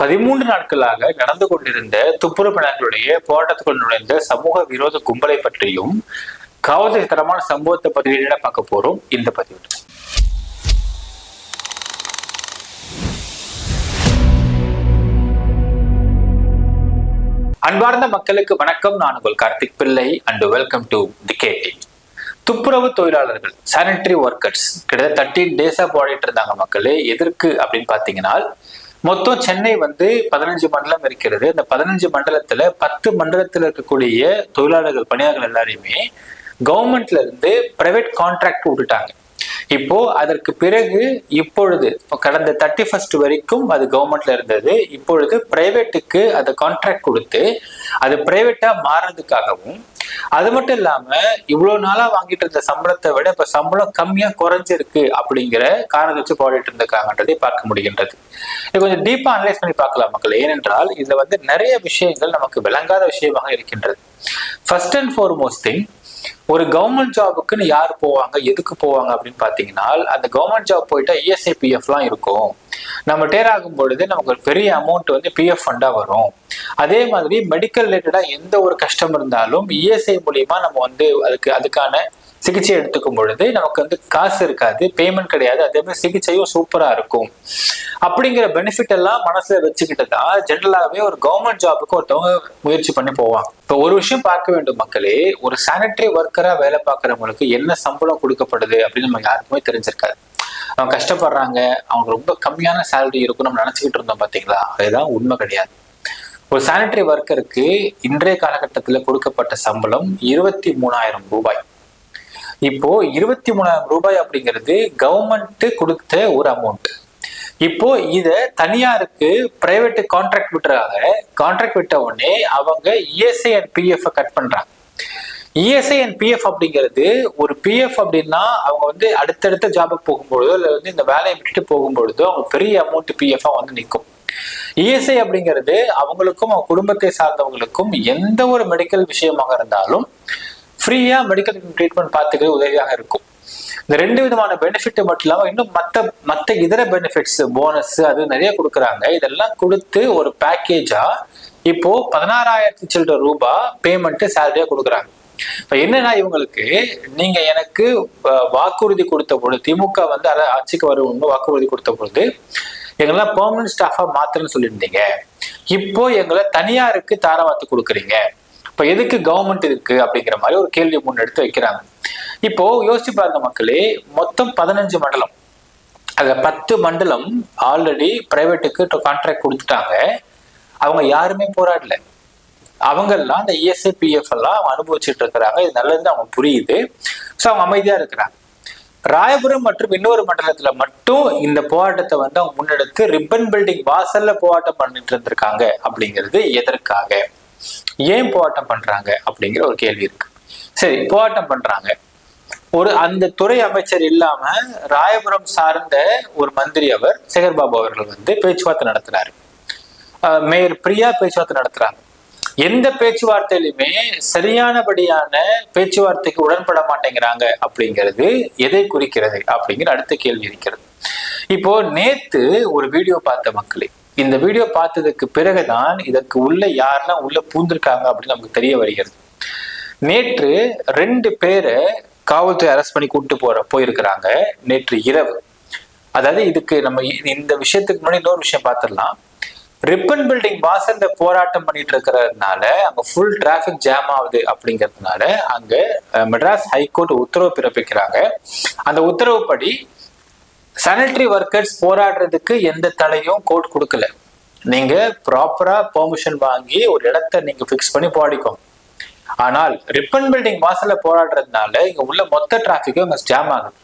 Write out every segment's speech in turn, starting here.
பதிமூன்று நாட்களாக நடந்து கொண்டிருந்த துப்புரவு போராட்டத்துக்குள் நுழைந்த சமூக விரோத கும்பலை பற்றியும் காவல்துறைத்தரமான சம்பவத்தை பதிவு பார்க்க போறோம்? இந்த பதிவு அன்பார்ந்த மக்களுக்கு வணக்கம். நான் உங்கள் Karthik Pillai and welcome to the K D துப்புரவு தொழிலாளர்கள் சானிட்டரி ஒர்க்கர்ஸ் கிட்டத்தட்ட தேர்ட்டீன் டேஸா போராடிட்டு இருந்தாங்க மக்களே எதற்கு அப்படின்னு பாத்தீங்கன்னா மொத்தம் சென்னை வந்து பதினஞ்சு மண்டலம் இருக்கிறது. அந்த பதினஞ்சு மண்டலத்துல பத்து மண்டலத்துல இருக்கக்கூடிய தொழிலாளர்கள் பணியாளர்கள் எல்லாரையுமே கவர்மெண்ட்ல இருந்து பிரைவேட் கான்ட்ராக்ட் விட்டுட்டாங்க. இப்போ அதற்கு பிறகு இப்பொழுது கடந்த தேர்ட்டி ஃபர்ஸ்ட் வரைக்கும் அது கவர்மெண்ட்ல இருந்தது. இப்பொழுது பிரைவேட்டுக்கு அதை கான்ட்ராக்ட் கொடுத்து அது பிரைவேட்டா மாறுறதுக்காகவும் அது மட்டும் இல்லாம இவ்வளவு நாளா வாங்கிட்டு இருந்த சம்பளத்தை விட இப்ப சம்பளம் கம்மியா குறைஞ்சிருக்கு அப்படிங்கிற காரணத்தை வச்சு போராடிட்டு இருந்திருக்காங்கன்றதை பார்க்க முடிகின்றது. இது கொஞ்சம் டீப்பா அனலைஸ் பண்ணி பார்க்கலாம் மக்கள். ஏனென்றால் இதுல வந்து நிறைய விஷயங்கள் நமக்கு விளங்காத விஷயமாக இருக்கின்றது. ஃபர்ஸ்ட் அண்ட் ஃபார்மோஸ்ட் திங் ஒரு கவர்மெண்ட் ஜாபுக்குன்னு யார் போவாங்க எதுக்கு போவாங்க அப்படின்னு பாத்தீங்கன்னா அந்த கவர்மெண்ட் ஜாப் போயிட்டா இஎஸ்ஐ பிஎஃப்லாம் இருக்கும். நம்ம டேர் ஆகும் பொழுது நமக்கு ஒரு பெரிய அமௌண்ட் வந்து பிஎஃப் ஃபண்டா வரும். அதே மாதிரி மெடிக்கல் ரிலேட்டடா எந்த ஒரு கஷ்டம் இருந்தாலும் இஎஸ்ஐ மூலியமா நம்ம வந்து அதுக்கு அதுக்கான சிகிச்சை எடுத்துக்கும் பொழுது நமக்கு வந்து காசு இருக்காது பேமெண்ட் கிடையாது. அதே மாதிரி சிகிச்சையும் சூப்பரா இருக்கும். அப்படிங்கிற பெனிஃபிட் எல்லாம் மனசுல வச்சுக்கிட்டு தான் ஜென்ரலாகவே ஒரு கவர்மெண்ட் ஜாபுக்கு ஒருத்தவங்க முயற்சி பண்ணி போவாங்க. இப்போ ஒரு விஷயம் பார்க்க வேண்டும் மக்களே ஒரு சானிட்டரி ஒர்க்கரா வேலை பார்க்குறவங்களுக்கு என்ன சம்பளம் கொடுக்கப்படுது அப்படின்னு நம்ம யாருக்குமே தெரிஞ்சிருக்காது. அவங்க கஷ்டப்படுறாங்க அவங்க ரொம்ப கம்மியான சேலரி இருக்கும் நம்ம நினைச்சுக்கிட்டு இருந்தோம் பாத்தீங்களா? அதுதான் உண்மை கிடையாது. ஒரு சானிட்டரி ஒர்க்கருக்கு இன்றைய காலகட்டத்தில் கொடுக்கப்பட்ட சம்பளம் இருபத்தி மூணாயிரம் ரூபாய். இப்போ இருபத்தி மூணாயிரம் ரூபாய் அப்படிங்கிறது கவர்மெண்ட் கொடுத்த ஒரு அமௌண்ட் இப்போ இத தனியாருக்கு பிரைவேட் கான்ட்ராக்ட் விட்டுறாங்க. கான்ட்ராக்ட் விட்ட உடனே அவங்க இஎஸ்ஐ அண்ட் பிஎஃப் கட் பண்றாங்க. இஎஸ்ஐ அண்ட் பிஎஃப் அப்படிங்கிறது ஒரு பிஎஃப் அப்படின்னா அவங்க வந்து அடுத்தடுத்த ஜாபுக்கு போகும்பொழுதோ இல்லை வந்து இந்த வேலையை விட்டுட்டு போகும்பொழுதோ அவங்க பெரிய அமௌண்ட் பிஎஃபா வந்து நிற்கும் இஎஸ்ஐ அப்படிங்கிறது அவங்களுக்கும் அவங்க குடும்பத்தை சார்ந்தவங்களுக்கும் எந்த ஒரு மெடிக்கல் விஷயமாக இருந்தாலும் ஃப்ரீயாக மெடிக்கல் ட்ரீட்மெண்ட் பார்த்துக்கிறது உதவியாக இருக்கும். இந்த ரெண்டு விதமான பெனிஃபிட் மட்டும் இல்லாமல் இன்னும் மற்ற மற்ற இதர பெனிஃபிட்ஸ் போனஸ் அது நிறைய கொடுக்குறாங்க. இதெல்லாம் கொடுத்து ஒரு பேக்கேஜா இப்போ பதினாறாயிரத்தி சில்லற ரூபாய் பேமெண்ட் சேலரியா கொடுக்குறாங்க. இப்போ என்னன்னா இவங்களுக்கு நீங்க எனக்கு வாக்குறுதி கொடுத்த பொழுது திமுக வந்து அதை ஆட்சிக்கு வருவோம்னு வாக்குறுதி கொடுத்த பொழுது எங்கெல்லாம் பெர்மனன்ட் ஸ்டாஃபா மாத்திரன்னு சொல்லியிருந்தீங்க. இப்போ எங்களை தனியாருக்கு தாரவாத்து கொடுக்குறீங்க. இப்ப எதுக்கு கவர்மெண்ட் இருக்கு அப்படிங்கிற மாதிரி ஒரு கேள்வி முன்னெடுத்து வைக்கிறாங்க. இப்போ யோசிச்சு பாருங்க மக்களே மொத்தம் பதினஞ்சு மண்டலம். அதுல பத்து மண்டலம் ஆல்ரெடி பிரைவேட்டுக்கு கான்ட்ராக்ட் கொடுத்துட்டாங்க. அவங்க யாருமே போராடல. அவங்கெல்லாம் இந்த இஎஸ்ஐ பிஎஃப் எல்லாம் அனுபவிச்சுட்டு இருக்கிறாங்க. இது நல்லது அவங்க புரியுது. ஸோ அவங்க அமைதியா இருக்கிறாங்க. ராயபுரம் மற்றும் இன்னொரு மண்டலத்துல மட்டும் இந்த போராட்டத்தை வந்து அவங்க முன்னெடுத்து ரிப்பன் பில்டிங் வாசல்ல போராட்டம் பண்ணிட்டு இருந்திருக்காங்க அப்படிங்கிறது எதற்காக? ஏன் போராட்டம் பண்றாங்க அப்படிங்கிற ஒரு கேள்வி இருக்கு. சரி போராட்டம் பண்றாங்க. ஒரு அந்த துறை அமைச்சர் இல்லாம ராயபுரம் சார்ந்த ஒரு மந்திரி அவர் சேகர்பாபு அவர்கள் வந்து பேச்சுவார்த்தை நடத்தினாரு. மேயர் பிரியா பேச்சுவார்த்தை நடத்துறாங்க எந்த பேச்சுவார்த்தையிலுமே சரியானபடியான பேச்சுவார்த்தைக்கு உடன்பட மாட்டேங்கிறாங்க அப்படிங்கிறது எதை குறிக்கிறது அப்படிங்கிற அடுத்த கேள்வி இருக்கிறது. இப்போ நேத்து ஒரு வீடியோ பார்த்த மக்களே இந்த வீடியோ பார்த்ததுக்கு பிறகுதான் இதற்கு உள்ள யாரெல்லாம் உள்ள பூந்திருக்காங்க அப்படின்னு நமக்கு தெரிய வருகிறது. நேற்று ரெண்டு பேரை காவல்துறை அரெஸ்ட் பண்ணி கூட்டு போற போயிருக்கிறாங்க நேற்று இரவு. அதாவது இதுக்கு நம்ம இந்த விஷயத்துக்கு முன்னாடி இன்னொரு விஷயம் பார்த்துடலாம். ரிப்பன் பில்டிங் வாசல்ல போராட்டம் பண்ணிட்டு இருக்கிறதுனால அங்க ஃபுல் டிராபிக் ஜாம் ஆகுது அப்படிங்கிறதுனால அங்க மெட்ராஸ் ஹைகோர்ட் உத்தரவு பிறப்பிக்கிறாங்க. அந்த உத்தரவுப்படி சானிட்டரி ஒர்க்கர்ஸ் போராடுறதுக்கு எந்த தடையும் கோர்ட் கொடுக்கல. நீங்க ப்ராப்பரா பெர்மிஷன் வாங்கி ஒரு இடத்த நீங்க பிக்ஸ் பண்ணி போராடிக்கோங்க ஆனால் ரிப்பன் பில்டிங் வாசல்ல போராடுறதுனால இங்க உள்ள மொத்த டிராபிக்கும் இங்க ஜாம் ஆகுது.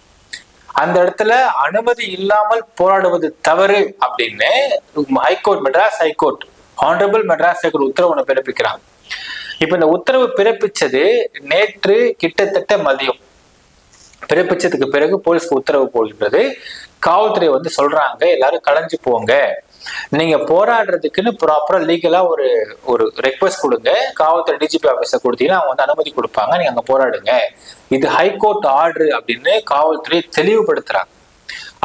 அந்த இடத்துல அனுமதி இல்லாமல் போராடுவது தவறு அப்படின்னு high court Madras high court honourable Madras high court உத்தரவு ஒன்று பிறப்பிக்கிறாங்க. இப்ப இந்த உத்தரவு பிறப்பிச்சது நேற்று கிட்டத்தட்ட மதியம். பிறப்பிச்சதுக்கு பிறகு போலீஸ்க்கு உத்தரவு போகின்றது காவல்துறை வந்து சொல்றாங்க எல்லாரும் களைஞ்சு போங்க. நீங்க போராடுறதுக்குன்னு ப்ராப்பரா லீகலா ஒரு ஒரு ரெக்வஸ்ட் கொடுங்க. காவல்துறை டிஜிபி ஆபீஸ கொடுத்தீங்கன்னா அவங்க வந்து அனுமதி கொடுப்பாங்க. நீங்க அங்க போராடுங்க. இது ஹைகோர்ட் ஆர்டர் அப்படின்னு காவல்துறை தெளிவுபடுத்துறாங்க.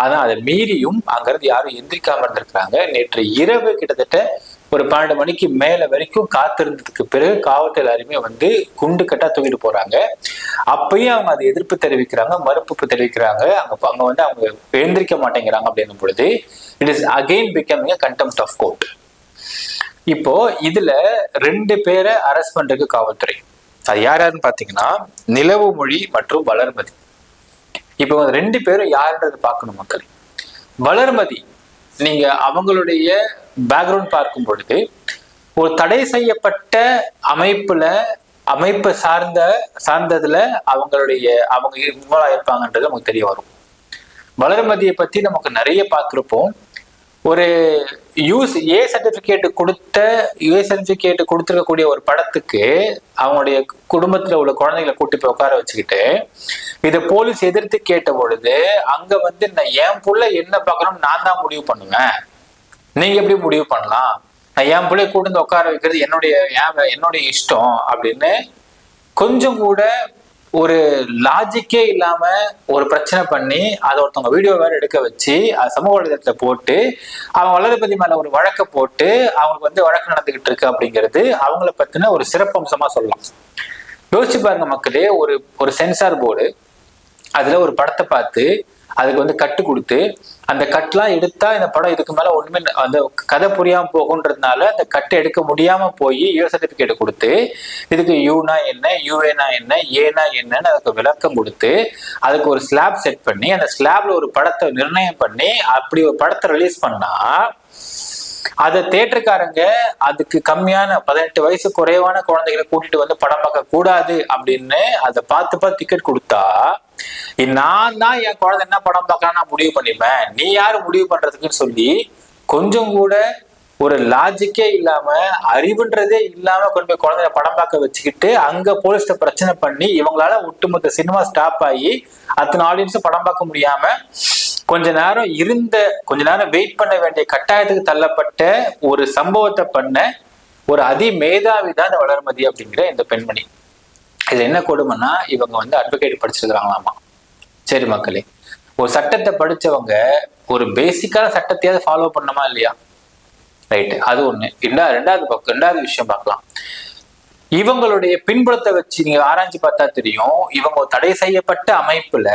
ஆனா அதை மீறியும் அங்கிருந்து யாரும் எந்திரிக்காம இருந்திருக்கிறாங்க. நேற்று இரவு கிட்டத்தட்ட ஒரு பன்னெண்டு மணிக்கு மேல வரைக்கும் காத்திருந்ததுக்கு பிறகு காவல்துறை எல்லாருமே வந்து குண்டு கட்டா தூக்கிட்டு போறாங்க. அப்பயும் அவங்க அதை எதிர்ப்பு தெரிவிக்கிறாங்க மறுப்பு தெரிவிக்கிறாங்க. அங்க அங்க வந்து அவங்க எழுந்திருக்க மாட்டேங்கிறாங்க அப்படின்னும் பொழுது it is again becoming contempt of court இப்போ இதுல ரெண்டு பேரை அரெஸ்ட் பண்றதுக்கு காவல்துறை. அது யார் யாருன்னு பாத்தீங்கன்னா நிலவு மொழி மற்றும் வளர்மதி. இப்போ ரெண்டு பேரும் யாருன்றது பார்க்கணும் மக்கள். வளர்மதி நீங்க அவங்களுடைய பேக்ரவுண்ட் பார்க்கும் பொழுது ஒரு தடை செய்யப்பட்ட அமைப்புல அமைப்பு சார்ந்த சார்ந்ததுல அவங்களுடைய அவங்க இன்வால்வ் இருப்பாங்கன்றது நமக்கு தெரிய வரும். வளர்மதியை பத்தி நமக்கு நிறைய பார்த்துருப்போம். ஒரு யூஸ் ஏ சர்டிபிகேட் கொடுத்த ஏ சர்டிபிகேட் கொடுத்துருக்கக்கூடிய ஒரு படத்துக்கு அவங்களுடைய குடும்பத்துல உள்ள குழந்தைகளை கூட்டி போய் உட்கார வச்சுக்கிட்டு இதை போலீஸ் எதிர்த்து கேட்ட பொழுது அங்க வந்து நான் என் புள்ள என்ன பார்க்கணும்னு நான் தான் முடிவு பண்ணுவேன். நீங்க எப்படி முடிவு பண்ணலாம்? நான் என் பிள்ளைய கூட வந்து உட்கார வைக்கிறது என்னுடைய ஏன் என்னுடைய இஷ்டம் அப்படின்னு கொஞ்சம் கூட ஒரு லாஜிக்கே இல்லாம ஒரு பிரச்சனை பண்ணி அதை ஒருத்தவங்க வீடியோ வேற எடுக்க வச்சு அது சமூக வலைதளத்துல போட்டு அவன் வளர்ப்பதி மேல ஒரு வழக்கை போட்டு அவங்களுக்கு வந்து வழக்கு நடந்துகிட்டு இருக்கு அப்படிங்கிறது அவங்கள பத்தின ஒரு சிறப்பம்சமா சொல்லலாம். யோசிச்சு பாருங்க மக்களே ஒரு ஒரு சென்சார் போர்டு அதுல ஒரு படத்தை பார்த்து அதுக்கு வந்து கட்டு கொடுத்து அந்த கட்லாம் எடுத்தா இந்த படம் இதுக்கு மேல ஒண்ணுமே அந்த கதை புரியாம போகுன்றதுனால அந்த கட்டு எடுக்க முடியாம போய் யூ சர்டிபிகேட் கொடுத்து இதுக்கு யூனா என்ன யூஏனா என்ன ஏனா என்னன்னு அதுக்கு விளக்கம் கொடுத்து அதுக்கு ஒரு ஸ்லாப் செட் பண்ணி அந்த ஸ்லாப்ல ஒரு படத்தை நிர்ணயம் பண்ணி அப்படி ஒரு படத்தை ரிலீஸ் பண்ணா அதை தேட்டருக்காரங்க அதுக்கு கம்மியான பதினெட்டு வயசு குறைவான குழந்தைகளை கூட்டிட்டு வந்து படம் பார்க்க கூடாது அப்படின்னு அதை பார்த்து பார்த்து டிக்கெட் கொடுத்தா நான் தான் என் குழந்தை என்ன படம் பார்க்கலாம் நான் முடிவு பண்ணிப்பேன். நீ யாரு முடிவு பண்றதுக்குன்னு சொல்லி கொஞ்சம் கூட ஒரு லாஜிக்கே இல்லாம அறிவுன்றதே இல்லாம கொண்டு போய் குழந்தைய படம் பார்க்க வச்சுக்கிட்டு அங்க போலீஸ்ட பிரச்சனை பண்ணி இவங்களால ஒட்டுமொத்த சினிமா ஸ்டாப் ஆகி அத்தனை ஆடியன்ஸும் படம் பார்க்க முடியாம கொஞ்ச நேரம் இருந்த கொஞ்ச நேரம் வெயிட் பண்ண வேண்டிய கட்டாயத்துக்கு தள்ளப்பட்ட ஒரு சம்பவத்தை பண்ண ஒரு அதி மேதாவி தான் இந்த வளர்மதி அப்படிங்கிற இந்த பெண்மணி. இது என்ன கொடுமைன்னா இவங்க வந்து அட்வொகேட் படிச்சிருக்கிறாங்களாமா? சரி மக்களே ஒரு சட்டத்தை படிச்சவங்க ஒரு பேசிக்கான சட்டத்தையாவது ஃபாலோ பண்ணணுமா இல்லையா? ரைட்டு அது ஒண்ணு. ரெண்டாவது ரெண்டாவது பக்கம் ரெண்டாவது விஷயம் பார்க்கலாம். இவங்களுடைய பின்புலத்தை வச்சு நீங்க ஆராய்ச்சி பார்த்தா தெரியும் இவங்க தடை செய்யப்பட்ட அமைப்புல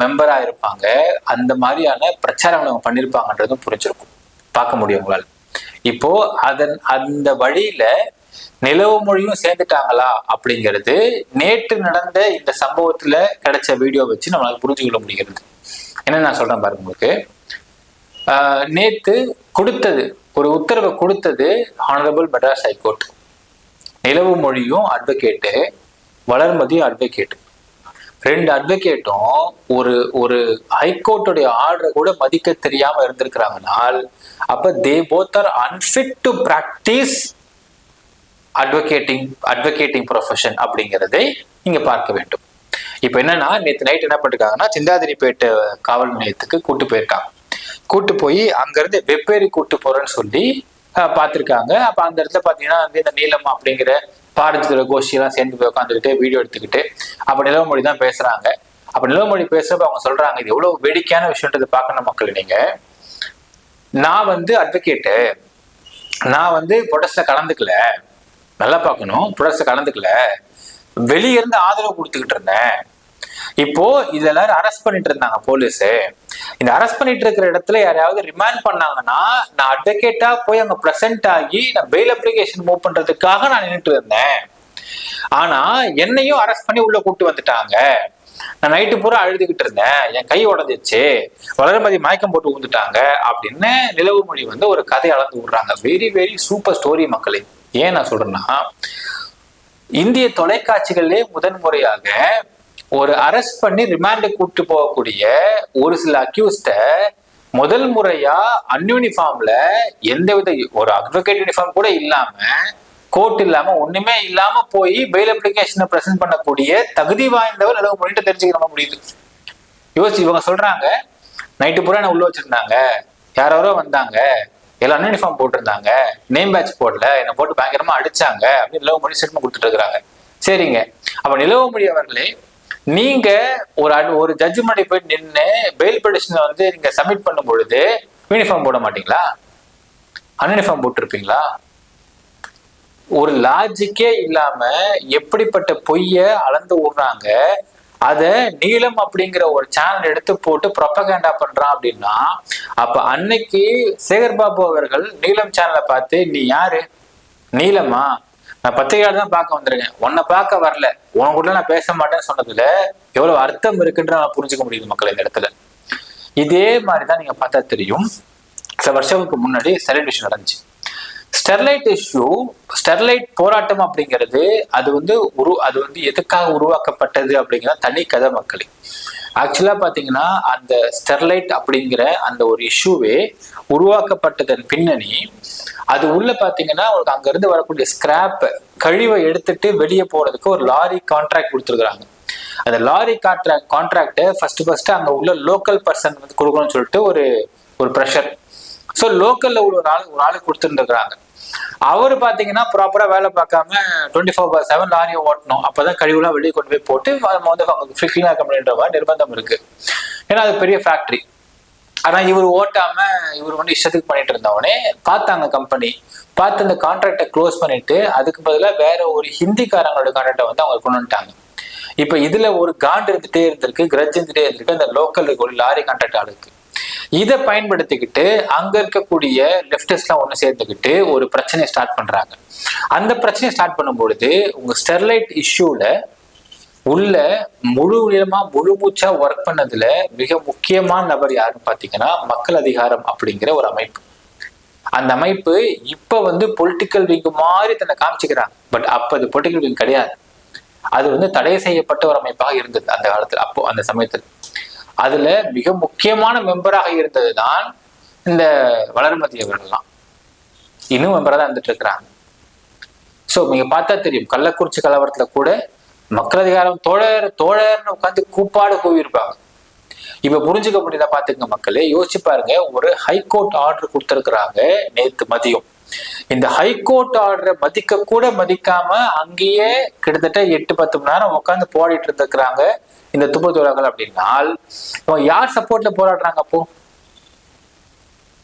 மெம்பரா இருப்பாங்க. அந்த மாதிரியான பிரச்சாரங்கள் அவங்க பண்ணிருப்பாங்கன்றதும் புரிஞ்சிருக்கும். பார்க்க முடியும் உங்களால். இப்போ அதன் அந்த வழியில நிலவு மொழியும் சேர்ந்துட்டாங்களா அப்படிங்கிறது நேற்று நடந்த இந்த சம்பவத்துல கிடைச்ச வீடியோ வச்சு நம்மளால புரிஞ்சுக்கொள்ள முடிகிறது. என்ன நான் சொல்றேன் பாருங்க உங்களுக்கு. நேற்று நேத்து கொடுத்தது ஒரு உத்தரவை கொடுத்தது ஹானரபிள் மெட்ராஸ் ஹைகோர்ட் நிலவு மொழியும் அட்வொகேட்டு வளர்மதியும் அட்வொகேட்டு ரெண்டு அட்வொகேட்டும் ஒரு ஒரு ஹைகோர்ட்டுடைய ஆர்டரை கூட மதிக்க தெரியாம இருந்திருக்கிறாங்கனால் அப்ப they both are unfit to practise advocating advocating profession அப்படிங்கிறதை நீங்க பார்க்க வேண்டும். இப்போ என்னன்னா நேற்று நைட் என்ன பண்ணிருக்காங்கன்னா சிந்தாதிரிப்பேட்டை காவல் நிலையத்துக்கு கூட்டு போயிருக்காங்க. கூட்டு போய் அங்கிருந்து வெப்பேரி கூட்டு போறேன்னு சொல்லி பார்த்துருக்காங்க. அப்போ அப்ப அந்த இடத்துல பாத்தீங்கன்னா வந்து இந்த நீலம் அப்படிங்கிற பாரதித்துறை கோஷ்டியெல்லாம் சேர்ந்து போய் உட்காந்துக்கிட்டு வீடியோ எடுத்துக்கிட்டு அப்ப நிலவமொழி தான் பேசுறாங்க. அப்ப நிலவமொழி பேசுறப்ப அவங்க சொல்றாங்க இது எவ்வளவு வேடிக்கையான விஷயன்றது பார்க்கணும் மக்கள் நீங்க. நான் வந்து அட்வொகேட்டு நான் வந்து ப்ரொடெஸ்ட்ல கலந்துக்கல. நல்லா பார்க்கணும். ப்ரொடெஸ்ட்ல கலந்துக்கல. வெளியிருந்து ஆதரவு கொடுத்துக்கிட்டு இருந்தேன். இப்போ இதெல்லாம் அரெஸ்ட் பண்ணிட்டு இருந்தாங்க போலீஸ் இந்த அரெஸ்ட் பண்ணிட்டு இருக்கிற இடத்துல யாரையாவது ரிமாண்ட் பண்ணாங்கன்னா நான் அட்வொகேட்டா போய் அங்க பிரசன்ட் ஆகி நான் பெயில் அப்ளிகேஷன் மூவ் பண்றதுக்காக நான் நின்றுட்டு இருந்தேன். ஆனா என்னையும் அரெஸ்ட் பண்ணி உள்ள கூட்டு வந்துட்டாங்க. நான் நைட்டு பூரா அழுதுகிட்டு இருந்தேன். என் கை உடஞ்சிச்சு. வளர்மதி மயக்கம் போட்டு ஊந்துட்டாங்க அப்படின்னு நிலவு மொழி வந்து ஒரு கதை அளந்து விடுறாங்க. வெரி வெரி சூப்பர் ஸ்டோரி மக்களே. ஏன் நான் சொல்றேன்னா இந்திய தொலைக்காட்சிகளிலே முதன்முறையாக ஒரு அரெஸ்ட் பண்ணி ரிமாண்டு கூட்டு போகக்கூடிய ஒரு சில அக்யூஸ்ட முதல் முறையா அன்யூனிஃபார்ம்ல எந்தவித ஒரு அட்வொகேட் யூனிஃபார்ம் கூட இல்லாம கோர்ட் இல்லாம ஒண்ணுமே இல்லாம போய் பெயில் அப்ளிகேஷனை பிரசன்ட் பண்ணக்கூடிய தகுதி வாய்ந்தவர் அளவு மொழிட்டு தெரிஞ்சுக்க நம்ம முடியுது. யோசிச்சு இவங்க சொல்றாங்க நைட்டு பூரா என்ன உள்ள வச்சிருந்தாங்க. யாரோ வந்தாங்க. எல்லாம் யூனிஃபார்ம் போட்டிருந்தாங்க. நேம் பேட்ச் போடல. என்னை போட்டு பயங்கரமா அடிச்சாங்க. அப்படின்னு நிலவுமொழி ஸ்டேட்மெண்ட் கொடுத்துட்டு இருக்கிறாங்க. சரிங்க. அப்ப நிலவுமொழி அவர்களே நீங்க ஒரு ஒரு ஜட்ஜ் முன்னாடி போய் நின்று பெயில் பெடிஷனை வந்து நீங்க சப்மிட் பண்ணும் பொழுது யூனிஃபார்ம் போட மாட்டீங்களா? அன்யூனிஃபார்ம் போட்டிருப்பீங்களா? ஒரு லாஜிக்கே இல்லாம எப்படிப்பட்ட பொய்ய அளந்து விடுறாங்க அதை நீலம் அப்படிங்கிற ஒரு சேனல் எடுத்து போட்டு ப்ரொப்பகேண்டா பண்றான் அப்படின்னா அப்ப அன்னைக்கு சேகர் பாபு அவர்கள் நீலம் சேனலை பார்த்து நீ யாரு? நீளமா நான் பத்திரிகையாளர் தான் பார்க்க வந்திருக்கேன். உன்னை பார்க்க வரல. உன் கூட நான் பேச மாட்டேன்னு சொன்னதுல எவ்வளவு அர்த்தம் இருக்குன்ற நான் புரிஞ்சுக்க முடியுது மக்கள் இந்த இடத்துல. இதே மாதிரிதான் நீங்க பார்த்தா தெரியும். சில வருஷங்களுக்கு முன்னாடி ஸ்டெர்லைட் நடந்துச்சு. ஸ்டெர்லைட் இஷ்யூ ஸ்டெர்லைட் போராட்டம் அப்படிங்கிறது அது வந்து உரு அது வந்து எதுக்காக உருவாக்கப்பட்டது அப்படிங்கிறது தனி கதை மக்களே. ஆக்சுவலா பாத்தீங்கன்னா அந்த ஸ்டெர்லைட் அப்படிங்கிற அந்த ஒரு இஷ்யூவே உருவாக்கப்பட்டதன் பின்னணி அது உள்ள பாத்தீங்கன்னா உங்களுக்கு அங்க இருந்து வரக்கூடிய ஸ்கிராப் கழிவை எடுத்துட்டு வெளியே போறதுக்கு ஒரு லாரி கான்ட்ராக்ட் கொடுத்துருக்குறாங்க. அந்த lorry contract contract first first அங்க உள்ள லோக்கல் பர்சன் வந்து கொடுக்கணும்னு சொல்லிட்டு ஒரு ஒரு ப்ரெஷர் ஸோ லோக்கல்ல உள்ள ஒரு ஆள் ஒரு ஆள் கொடுத்துருந்துருக்குறாங்க. அவர் பாத்தீங்கன்னா ப்ராப்பரா வேலை பார்க்காம டுவெண்ட்டி ஃபோர் பார் செவன் லாரியை ஓட்டணும். அப்பதான் கழிவுலாம் வெளியே கொண்டு போய் போட்டு நம்ம வந்து அவங்க ஃபிக்லிங் கம்பெனின்ற மாதிரி நிர்பந்தம் இருக்கு. ஏன்னா அது பெரிய ஃபேக்ட்ரி ஆனா இவர் ஓட்டாம இவர் வந்து இஷ்டத்துக்கு பண்ணிட்டு இருந்தவனே பார்த்தாங்க கம்பெனி பார்த்து அந்த கான்ட்ராக்டை க்ளோஸ் பண்ணிட்டு அதுக்கு பதிலா வேற ஒரு ஹிந்திக்காரங்களோட கான்ட்ராக்டை வந்து அவங்க கொண்டு வந்துட்டாங்க. இப்போ இதுல ஒரு காண்ட் இருந்துட்டே இருந்திருக்கு கிரஜ் இருந்துட்டே இருந்திருக்கு அந்த லோக்கல் ஒரு லாரி கான்ட்ராக்ட் ஆளுக்கு. இதை பயன்படுத்திக்கிட்டு அங்க இருக்கக்கூடிய லெப்டிஸ்ட்லாம் ஒண்ணு சேர்ந்துக்கிட்டு ஒரு பிரச்சனையை ஸ்டார்ட் பண்றாங்க. அந்த பிரச்சனையை ஸ்டார்ட் பண்ணும்பொழுது உங்க ஸ்டெர்லைட் இஷ்யூல உள்ள முழு நிலமா முழு மூச்சா ஒர்க் பண்ணதுல மிக முக்கியமான நபர் யாருன்னு பாத்தீங்கன்னா மக்கள் அதிகாரம் அப்படிங்கிற ஒரு அமைப்பு. அந்த அமைப்பு இப்ப வந்து பொலிட்டிக்கல் விங் மாதிரி தன்னை காமிச்சுக்கிறாங்க. பட் அப்ப அது பொலிட்டிக்கல் விங் கிடையாது. அது வந்து தடை செய்யப்பட்ட ஒரு அமைப்பாக இருந்தது அந்த காலத்துல அப்போ அந்த சமயத்துல. அதுல மிக முக்கியமான மெம்பராக இருந்தது தான் இந்த வளர்மதி அவர்கள்லாம் இன்னும் மெம்பரா தான் இருந்துட்டு இருக்கிறாங்க. சோ நீங்க பார்த்தா தெரியும் கள்ளக்குறிச்சி கலவரத்துல கூட மக்கள் அதிகாரம் தோழர் தோழர்னு உட்காந்து கூப்பாடு கூவியிருப்பாங்க. இப்ப புரிஞ்சுக்க முடியாத பாத்துக்கங்க மக்களே யோசிச்சு பாருங்க ஒரு ஹைகோர்ட் ஆர்டர் கொடுத்திருக்கிறாங்க நேத்து மதியம். இந்த ஹைகோர்ட் ஆர்டரை மதிக்க கூட மதிக்காம அங்கேயே கிட்டத்தட்ட எட்டு பத்து மணி நேரம் உட்காந்து போராடிட்டு இருந்திருக்கிறாங்க இந்த துப்பு தொழிலாளர்கள் அப்படின்னால். இவங்க யார் சப்போர்ட்ல போராடுறாங்க அப்போ?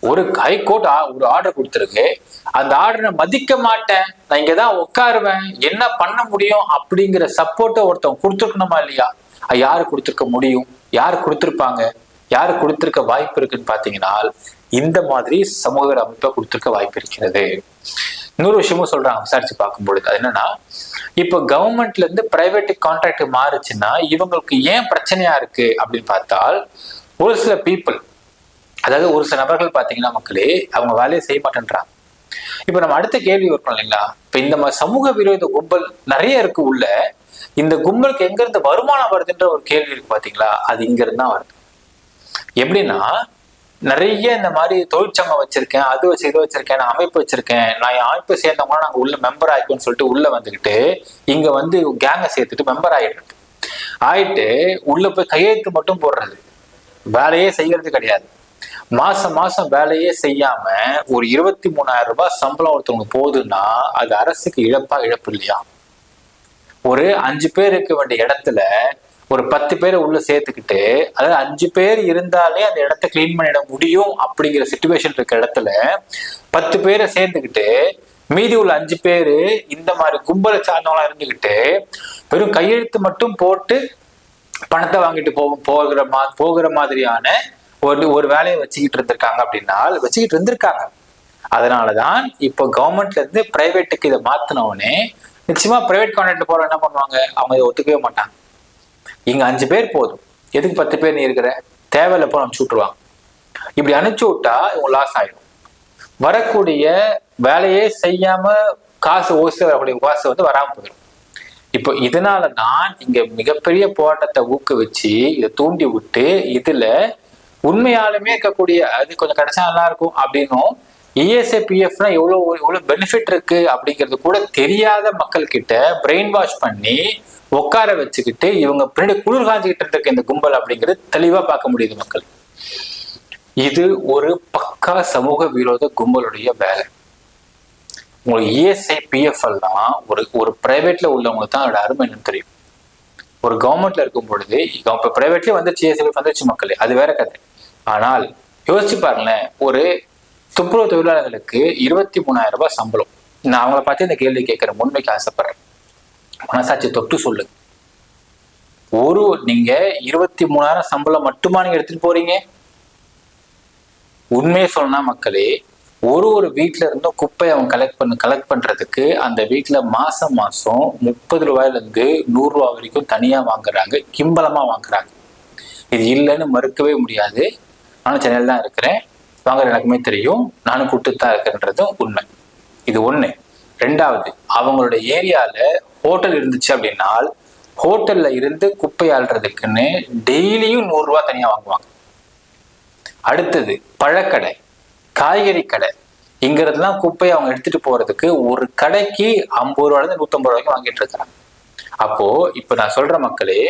ஒரு ஹைகோர்ட் ஒரு ஆர்டர் கொடுத்துருக்கு. அந்த ஆர்டரை மதிக்க மாட்டேன். நான் இங்கதான் உட்காருவேன். என்ன பண்ண முடியும் அப்படிங்கிற சப்போர்ட்டை ஒருத்தவங்க கொடுத்துருக்கணுமா இல்லையா? யாரு கொடுத்துருக்க முடியும்? யாரு கொடுத்துருப்பாங்க? யாரு கொடுத்துருக்க வாய்ப்பு இருக்குன்னு பாத்தீங்கன்னா இந்த மாதிரி சமூக அமைப்பை கொடுத்துருக்க வாய்ப்பு இருக்கிறது. இன்னொரு விஷயமும் சொல்றாங்க விசாரிச்சு பார்க்கும் பொழுது. அது என்னன்னா இப்போ கவர்மெண்ட்ல இருந்து பிரைவேட் கான்ட்ராக்ட் மாறுச்சுன்னா இவங்களுக்கு ஏன் பிரச்சனையா இருக்கு அப்படின்னு பார்த்தால் ஒரு சில பீப்புள் அதாவது ஒரு சில நபர்கள் பார்த்தீங்கன்னா மக்களே அவங்க வேலையை செய்ய மாட்டேன்றாங்க. இப்ப நம்ம அடுத்த கேள்வி இருக்கோம் இல்லைங்களா? இப்ப இந்த மாதிரி சமூக விரோத கும்பல் நிறைய இருக்கு உள்ள இந்த கும்பலுக்கு எங்க இருந்து வருமானம் வருதுன்ற ஒரு கேள்வி இருக்கு பாத்தீங்களா அது இங்க இருந்து தான் வருது. எப்படின்னா நிறைய இந்த மாதிரி தொழிற்சங்கம் வச்சிருக்கேன் அது வச்சு இது வச்சிருக்கேன் நான் அமைப்பு வச்சிருக்கேன் நான் என் அமைப்பு சேர்ந்தவங்க நாங்க உள்ள மெம்பர் ஆயிக்கோன்னு சொல்லிட்டு உள்ள வந்துகிட்டு இங்க வந்து கேங்கை சேர்த்துட்டு மெம்பர் ஆயிடுறது. ஆயிட்டு உள்ள போய் கையெழுத்து மட்டும் போடுறது. வேலையே செய்யறது கிடையாது. மாசம் மாசம் வேலையே செய்யாம ஒரு இருபத்தி மூணாயிரம் ரூபாய் சம்பளம் ஒருத்தவங்க போகுதுன்னா அது அரசுக்கு இழப்பா இழப்பு இல்லையா? ஒரு அஞ்சு பேர் இருக்க வேண்டிய இடத்துல ஒரு பத்து பேரை உள்ள சேர்த்துக்கிட்டு அதாவது அஞ்சு பேர் இருந்தாலே அந்த இடத்த கிளீன் பண்ணிட முடியும் அப்படிங்கிற சுச்சுவேஷன் இருக்க இடத்துல பத்து பேரை சேர்ந்துக்கிட்டு மீதி உள்ள அஞ்சு பேரு இந்த மாதிரி கும்பலை சார்ந்தவங்களா இருந்துகிட்டு வெறும் கையெழுத்து மட்டும் போட்டு பணத்தை வாங்கிட்டு போகும் போகிற மா போகிற மாதிரியான ஒரு ஒரு வேலையை வச்சுக்கிட்டு இருந்திருக்காங்க அப்படின்னா வச்சுக்கிட்டு இருந்திருக்காங்க. அதனாலதான் இப்போ கவர்மெண்ட்ல இருந்து பிரைவேட்டுக்கு இதை மாத்தினவுடனே நிச்சயமா பிரைவேட் கான்ட்ராக்ட் போற என்ன பண்ணுவாங்க? அவங்க இதை ஒத்துக்கவே மாட்டாங்க. இங்கே அஞ்சு பேர் போதும். எதுக்கு பத்து பேர் நீ இருக்கிற? தேவையில்ல போய் அனுப்பிச்சு விட்டுருவாங்க. இப்படி அனுப்பிச்சு விட்டா இவங்க லாஸ் ஆயிடும். வரக்கூடிய வேலையே செய்யாம காசு ஓசி வரக்கூடிய காசு வந்து வராமல் போயிடும். இப்போ இதனால தான் இங்க மிகப்பெரிய போராட்டத்தை ஊக்குவிச்சு இதை தூண்டி விட்டு இதுல உண்மையாலுமே இருக்கக்கூடிய அது கொஞ்சம் கிடைச்சா நல்லா இருக்கும் அப்படின்னும் இஎஸ்ஏ பிஎஃப்னா எவ்வளோ எவ்வளோ பெனிஃபிட் இருக்கு அப்படிங்கிறது கூட தெரியாத மக்கள் கிட்ட பிரெயின் வாஷ் பண்ணி உட்கார வச்சுக்கிட்டு இவங்க பின்னாடி குளிர் காஞ்சிக்கிட்டு இருக்க இந்த கும்பல் அப்படிங்கிறது தெளிவா பார்க்க முடியுது மக்கள். இது ஒரு பக்கா சமூக விரோத கும்பலுடைய வேலை. உங்களுக்கு இஎஸ்ஐ பிஎஃப் எல்லாம் ஒரு ஒரு பிரைவேட்ல உள்ளவங்களுக்கு தான் அதோட அருமை என்னன்னு தெரியும். ஒரு கவர்மெண்ட்ல இருக்கும் பொழுது இப்போ பிரைவேட்லயே வந்து இஎஸ்ஐ வந்துருச்சு மக்களே அது வேற கதை. ஆனால் யோசிச்சு பாருங்களேன் ஒரு துப்புரவு தொழிலாளர்களுக்கு இருபத்தி மூணாயிரம் ரூபாய் சம்பளம். நான் அவங்கள பார்த்து இந்த கேள்வி கேட்கிறேன் முன்வைக்கு ஆசைப்படுறேன். மனசாட்சி தொட்டு சொல்லுங்க ஒரு நீங்க இருபத்தி மூணாயிரம் சம்பளம் மட்டுமா நீங்க எடுத்துட்டு போறீங்க? உண்மையை சொன்னா மக்களே ஒரு ஒரு வீட்டுல இருந்தும் குப்பை அவன் கலெக்ட் பண்ண கலெக்ட் பண்றதுக்கு அந்த வீட்டுல மாசம் மாசம் முப்பது ரூபாயில இருந்து நூறு ரூபா வரைக்கும் தனியா வாங்குறாங்க கிம்பளமா வாங்குறாங்க. இது இல்லைன்னு மறுக்கவே முடியாது. நானும் சென்னையில் தான் இருக்கிறேன். வாங்குற எனக்குமே தெரியும். நானும் கூட்டு தான் இருக்கிறன்றதும் உண்மை. இது ஒண்ணு. ரெண்டாவது அவங்களோட ஏரியால ஹோட்டல் இருந்துச்சு அப்படின்னா ஹோட்டல்ல இருந்து குப்பை ஆள்றதுக்குன்னு டெய்லியும் நூறு தனியாக தனியா வாங்குவாங்க. அடுத்தது பழக்கடை காய்கறி கடை. இங்கிறதுலாம் குப்பையை அவங்க எடுத்துட்டு போறதுக்கு ஒரு கடைக்கு ஐம்பது ரூபாயில இருந்து நூத்தம்பது ரூபாய்க்கு வாங்கிட்டு இருக்கிறாங்க. அப்போ இப்ப நான் சொல்ற மக்களே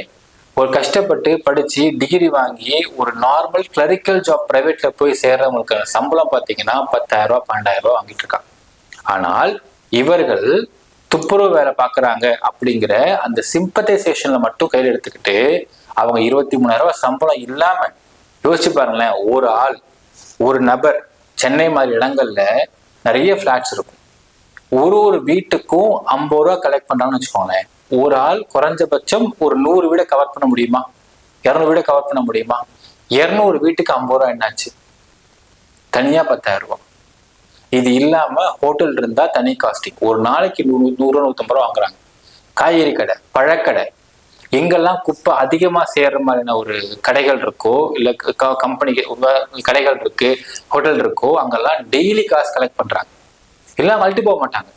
ஒரு கஷ்டப்பட்டு படிச்சு டிகிரி வாங்கி ஒரு நார்மல் கிளரிக்கல் ஜாப் பிரைவேட்ல போய் சேர்றவங்களுக்கான சம்பளம் பார்த்தீங்கன்னா பத்தாயிரம் ரூபாய் பன்னெண்டாயிரம் ரூபாய் வாங்கிட்டு இருக்காங்க. ஆனால் இவர்கள் துப்புரவு வேலை பார்க்குறாங்க அப்படிங்கிற அந்த சிம்பத்தைசேஷன்ல மட்டும் கையில் எடுத்துக்கிட்டு அவங்க இருபத்தி மூணாயிரம் ரூபாய் சம்பளம் இல்லாம யோசிச்சு பாருங்களேன் ஒரு ஆள் ஒரு நபர் சென்னை மாதிரி இடங்கள்ல நிறைய ஃபிளாட்ஸ் இருக்கும். ஒரு ஒரு வீட்டுக்கும் ஐம்பது ரூபா கலெக்ட் பண்றாங்கன்னு வச்சுக்கோங்களேன். ஒரு ஆள் குறைஞ்சபட்சம் ஒரு நூறு வீடை கவர் பண்ண முடியுமா? இரநூறு வீடை கவர் பண்ண முடியுமா? இரநூறு வீட்டுக்கு ஐம்பது ரூபா என்னாச்சு? தனியா பத்தாயிரம் ரூபா இது இல்லாம ஹோட்டல் இருந்தா தனி காஸ்டிங் ஒரு நாளைக்கு நூறு நூறு நூத்தம்பது ரூபா வாங்குறாங்க. காய்கறி கடை பழக்கடை. எங்கெல்லாம் குப்பை அதிகமா சேர்ற மாதிரியான ஒரு கடைகள் இருக்கோ இல்ல கம்பெனி கடைகள் இருக்கு ஹோட்டல் இருக்கோ அங்கெல்லாம் டெய்லி காசு கலெக்ட் பண்றாங்க. எல்லாம் வளர்த்து போக மாட்டாங்க.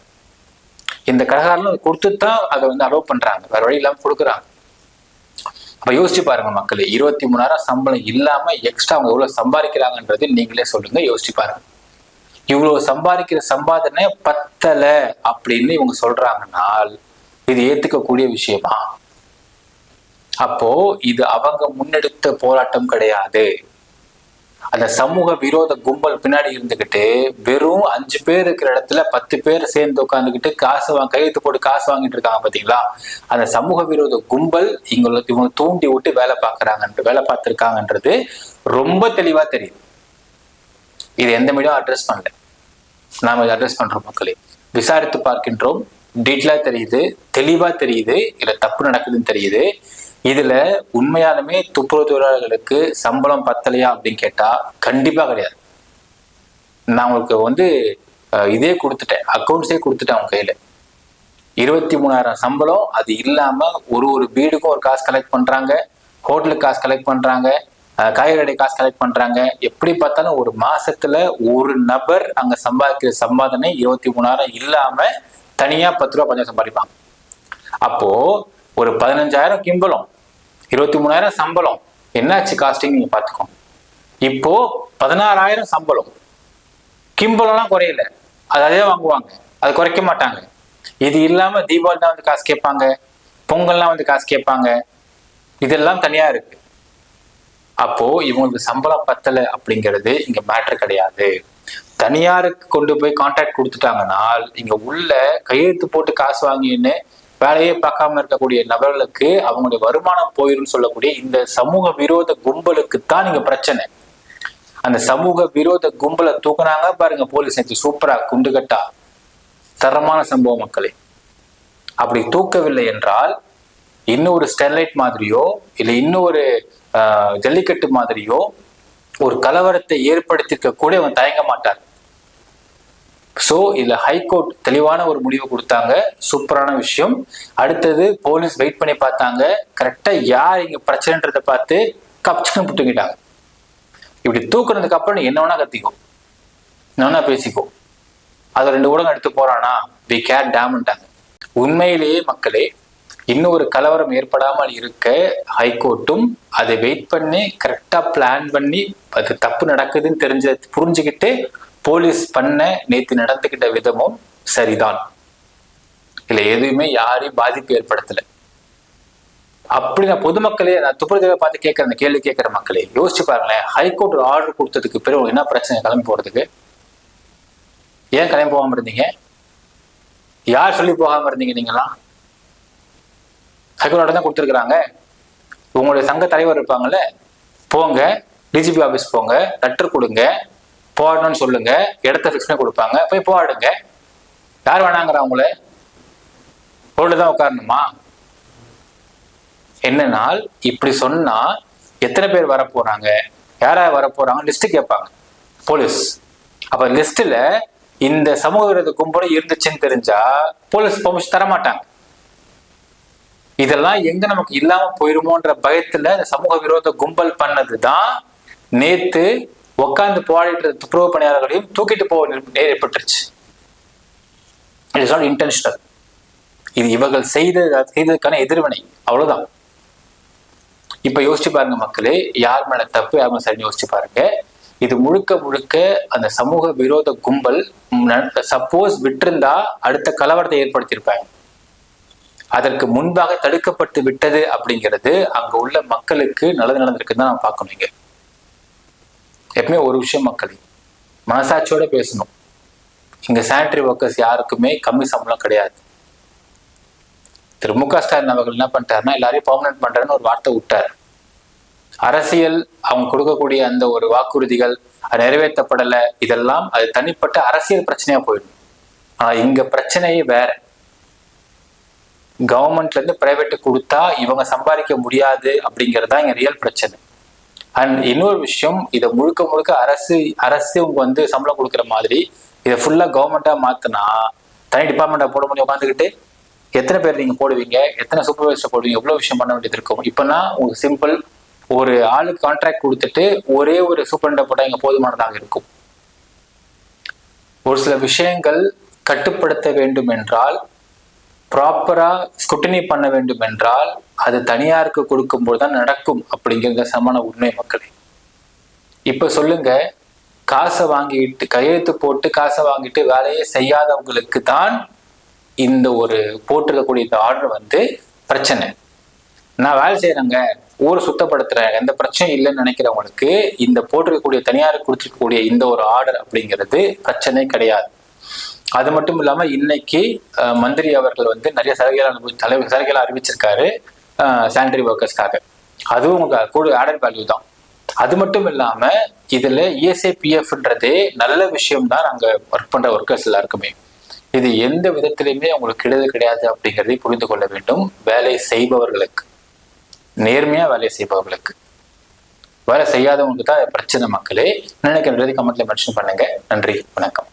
இந்த கடைகாரெல்லாம் கொடுத்து தான் அதை வந்து அலோவ் பண்றாங்க. வேற வழி இல்லாம கொடுக்குறாங்க. அப்ப யோசிச்சு பாருங்க மக்களே இருபத்தி மூணாயிரம் சம்பளம் இல்லாம எக்ஸ்ட்ரா அவங்க எவ்வளவு சம்பாதிக்கிறாங்கன்றது நீங்களே சொல்லுங்க யோசிச்சு பாருங்க. இவ்வளவு சம்பாதிக்கிற சம்பாதனை பத்தல அப்படின்னு இவங்க சொல்றாங்கன்னால் இது ஏத்துக்கக்கூடிய விஷயமா? அப்போ இது அவங்க முன்னெடுத்த போராட்டம் கிடையாது. அந்த சமூக விரோத கும்பல் பின்னாடி இருந்துகிட்டு வெறும் அஞ்சு பேர் இருக்கிற இடத்துல பத்து பேர் சேர்ந்து உட்காந்துக்கிட்டு காசு வாங்க கையெழுத்து போட்டு காசு வாங்கிட்டு இருக்காங்க பாத்தீங்களா அந்த சமூக விரோத கும்பல் இவங்களை இவங்க தூண்டி விட்டு வேலை பார்க்கறாங்கன்ற வேலை பார்த்திருக்காங்கன்றது ரொம்ப தெளிவா தெரியுது. இது எந்த மீடியம் அட்ரஸ் பண்ணல. நாம இதை அட்ரஸ் பண்றோம் மக்களே. விசாரித்து பார்க்கின்றோம். டீட்டெயிலா தெரியுது தெளிவா தெரியுது இல்ல தப்பு நடக்குதுன்னு தெரியுது. இதுல உண்மையாலுமே துப்புரவு தொழிலாளர்களுக்கு சம்பளம் பத்தலையா அப்படின்னு கேட்டா கண்டிப்பா கிடையாது. நான் உங்களுக்கு வந்து இதே கொடுத்துட்டேன். அக்கௌண்ட்ஸே கொடுத்துட்டேன் அவங்க கையில. இருபத்தி மூணாயிரம் சம்பளம் அது இல்லாம ஒரு ஒரு வீடுக்கும் ஒரு காசு கலெக்ட் பண்றாங்க. ஹோட்டலுக்கு காசு கலெக்ட் பண்றாங்க. காய்கறி காசு கலெக்ட் பண்றாங்க. எப்படி பார்த்தாலும் ஒரு மாசத்துல ஒரு நபர் அங்க சம்பாதிக்கிற சம்பாதனை இருபத்தி மூணாயிரம் இல்லாம தனியா பத்து ரூபா கொஞ்சம் சம்பாதிப்பாங்க. அப்போ ஒரு பதினஞ்சாயிரம் கிம்பளம் இருபத்தி மூணாயிரம் சம்பளம். என்னாச்சு காஸ்டிங் நீங்க பாத்துக்கோங்க இப்போ பதினாறாயிரம் சம்பளம். கிம்பளம்லாம் குறையல. அது அதே வாங்குவாங்க. அது குறைக்க மாட்டாங்க. இது இல்லாம தீபாவளி தான் வந்து காசு கேட்பாங்க. பொங்கல்லாம் வந்து காசு கேட்பாங்க. இதெல்லாம் தனியா இருக்கு. அப்போ இவங்களுக்கு சம்பளம் பத்தல அப்படிங்கிறது இங்க மேட்ரு கிடையாது. தனியாருக்கு கொண்டு போய் கான்ட்ராக்ட் கொடுத்துட்டாங்கன்னா இங்க உள்ள கையெழுத்து போட்டு காசு வாங்கின்னு வேலையே பார்க்காம இருக்கக்கூடிய நபர்களுக்கு அவங்களுடைய வருமானம் போயிடும் சொல்லக்கூடிய இந்த சமூக விரோத கும்பலுக்கு தான் இங்க பிரச்சனை. அந்த சமூக விரோத கும்பலை தூக்குனாங்க பாருங்க போலீஸ் நேற்று சூப்பரா குண்டுகட்டா. தரமான சம்பவம் மக்களே. அப்படி தூக்கவில்லை என்றால் இன்னொரு ஸ்டெர்லைட் மாதிரியோ இல்லை இன்னொரு ஆஹ், ஜல்லிக்கட்டு மாதிரியோ ஒரு கலவரத்தை ஏற்படுத்திக்க கூட அவன் தயங்க மாட்டார் சோ இதுல ஹைகோர்ட் தெளிவான ஒரு முடிவு கொடுத்தாங்க. சூப்பரான விஷயம். அடுத்தது போலீஸ் வெயிட் பண்ணி பார்த்தாங்க. கரெக்டா யார் இங்க பிரச்சனைன்றதை பார்த்து கப்ச்சுன்னு தூங்கிட்டாங்க இப்படி தூக்குனதுக்கு அப்புறம் நீ என்ன வேணா கத்திக்கும் என்ன வேணா பேசிக்கோ. அதை ரெண்டு ஊடகம் எடுத்து போறானா? வி கேர் டேம்ட்டாங்க உண்மையிலேயே மக்களே இன்னும் ஒரு கலவரம் ஏற்படாமல் இருக்க ஹைகோர்ட்டும் அதை வெயிட் பண்ணி கரெக்டா பிளான் பண்ணி அது தப்பு நடக்குதுன்னு தெரிஞ்ச புரிஞ்சுக்கிட்டு போலீஸ் பண்ண நேற்று நடந்துகிட்ட விதமும் சரிதான். இல்ல எதுவுமே யாரையும் பாதிப்பு ஏற்படுத்தல. அப்படி நான் பொதுமக்களே நான் துப்புரவு பார்த்து கேட்கற அந்த கேள்வி கேட்கிற மக்களே யோசிச்சு பாருங்களேன் ஹைகோர்ட் ஒரு ஆர்டர் கொடுத்ததுக்கு பிறகு உங்களுக்கு என்ன பிரச்சனை கிளம்பி போறதுக்கு? ஏன் கிளம்பி போகாம இருந்தீங்க? யார் சொல்லி போகாம இருந்தீங்க நீங்களாம் சர்க்குலர் தான் கொடுத்துருக்குறாங்க. உங்களுடைய சங்க தலைவர் இருப்பாங்கல்ல போங்க டிஜிபி ஆஃபீஸ் போங்க லெட்டர் கொடுங்க போடணும்னு சொல்லுங்க இடத்த ஃபிக்ஸ் பண்ணி கொடுப்பாங்க போய் போராடுங்க. யார் வேணாங்கிற அவங்கள ரோடு தான் உட்காரணுமா? என்னன்னால் இப்படி சொன்னா எத்தனை பேர் வர போறாங்க யாரா வர போறாங்க லிஸ்ட் கேட்பாங்க. போலீஸ். அப்ப லிஸ்ட்ல இந்த சமூக விரோத கும்பலும் இருந்துச்சுன்னு தெரிஞ்சா போலீஸ் பர்மிஷன் தரமாட்டாங்க. இதெல்லாம் எங்க நமக்கு இல்லாம போயிருமோன்ற பயத்துல இந்த சமூக விரோத கும்பல் பண்ணதுதான் நேத்து உட்கார்ந்து போராடிட்டு துப்புரவு பணியாளர்களையும் தூக்கிட்டு போக ஏற்பட்டுருச்சு இட்ஸ் நாட் இன்டென்ஷனல் இது இவர்கள் செய்த செய்ததுக்கான எதிர்வினை. அவ்வளவுதான். இப்ப யோசிச்சு பாருங்க மக்களே யார் மேல தப்பு யார் மேல சரி யோசிச்சு பாருங்க. இது முழுக்க முழுக்க அந்த சமூக விரோத கும்பல் சப்போஸ் விட்டிருந்தா அடுத்த கலவரத்தை ஏற்படுத்தியிருப்பாங்க. அதற்கு முன்பாக தடுக்கப்பட்டு விட்டது அப்படிங்கிறது அங்க உள்ள மக்களுக்கு நல்லது நடந்திருக்குன்னு தான் நம்ம பார்க்கணும் இங்க. எப்பவுமே ஒரு விஷயம் மக்கள் மனசாட்சியோட பேசணும். இங்க சானிட்டரி ஒர்க்கர்ஸ் யாருக்குமே கம்மி சம்பளம் கிடையாது. திரு மு க ஸ்டாலின் அவர்கள் என்ன பண்ணிட்டாருன்னா எல்லாரையும் பர்மனன்ட் பண்றாருன்னு ஒரு வார்த்தை விட்டார். அரசியல் அவங்க கொடுக்கக்கூடிய அந்த ஒரு வாக்குறுதிகள் அது நிறைவேற்றப்படலை இதெல்லாம் அது தனிப்பட்ட அரசியல் பிரச்சனையா போயிடும். ஆனா இங்க பிரச்சனையே வேற. கவர்மெண்ட்ல இருந்து பிரைவேட்டு கொடுத்தா இவங்க சம்பாதிக்க முடியாது அப்படிங்கிறது தான் இங்க ரியல் பிரச்சனை. அண்ட் இன்னொரு விஷயம் இதை முழுக்க முழுக்க அரசு அரசு இவங்க வந்து சம்பளம் கொடுக்குற மாதிரி இதை ஃபுல்லா கவர்மெண்டா மாத்தினா தனி டிபார்ட்மெண்டா போட முடியும் உட்காந்துக்கிட்டு எத்தனை பேர் நீங்க போடுவீங்க எத்தனை சூப்பர்வைசர் போடுவீங்க எவ்வளவு விஷயம் பண்ண வேண்டியது இருக்கும். இப்பனா உங்களுக்கு சிம்பிள் ஒரு ஆளுக்கு கான்ட்ராக்ட் கொடுத்துட்டு ஒரே ஒரு சூப்பரண்டை போட்டால் இங்க போதுமானதாக இருக்கும். ஒரு சில விஷயங்கள் கட்டுப்படுத்த வேண்டும் என்றால் ப்ராப்பரா ஸ்குட்டினி பண்ண வேண்டும் என்றால் அது தனியாருக்கு கொடுக்கும்போது தான் நடக்கும் அப்படிங்கிறத சமான உண்மை மக்களே. இப்ப சொல்லுங்க காசை வாங்கிட்டு கையெழுத்து போட்டு காசை வாங்கிட்டு வேலையை செய்யாதவங்களுக்கு தான் இந்த ஒரு போட்டிருக்கக்கூடிய இந்த ஆர்டர் வந்து பிரச்சனை. நான் வேலை செய்யறேங்க ஊரை சுத்தப்படுத்துறேன் எந்த பிரச்சனையும் இல்லைன்னு நினைக்கிறவங்களுக்கு இந்த போட்டிருக்கக்கூடிய தனியாருக்கு கொடுத்துருக்கக்கூடிய இந்த ஒரு ஆர்டர் அப்படிங்கிறது பிரச்சனை கிடையாது. அது மட்டும் இல்லாம இன்னைக்கு மந்திரி அவர்கள் வந்து நிறைய சலுகைகள் தலைவர் சலுகைகள் அறிவிச்சிருக்காரு சானிடரி ஒர்க்கர்ஸ்க்காக அதுவும் உங்களுக்கு கூட ஆடட் வேல்யூ தான். அது மட்டும் இல்லாம இதுல இஎஸ்ஏபிஎஃப்ன்றதே நல்ல விஷயம் தான் நாங்க ஒர்க் பண்ற ஒர்க்கர்ஸ் எல்லாருக்குமே. இது எந்த விதத்திலையுமே அவங்களுக்கு கெடுதல் கிடையாது அப்படிங்கிறதை புரிந்து கொள்ள வேண்டும். வேலை செய்பவர்களுக்கு. நேர்மையா வேலை செய்பவர்களுக்கு. வேலை செய்யாதவங்களுக்கு தான் பிரச்சனை மக்களே. நினைக்கிறத கமெண்ட்ல மென்ஷன் பண்ணுங்க. நன்றி. வணக்கம்.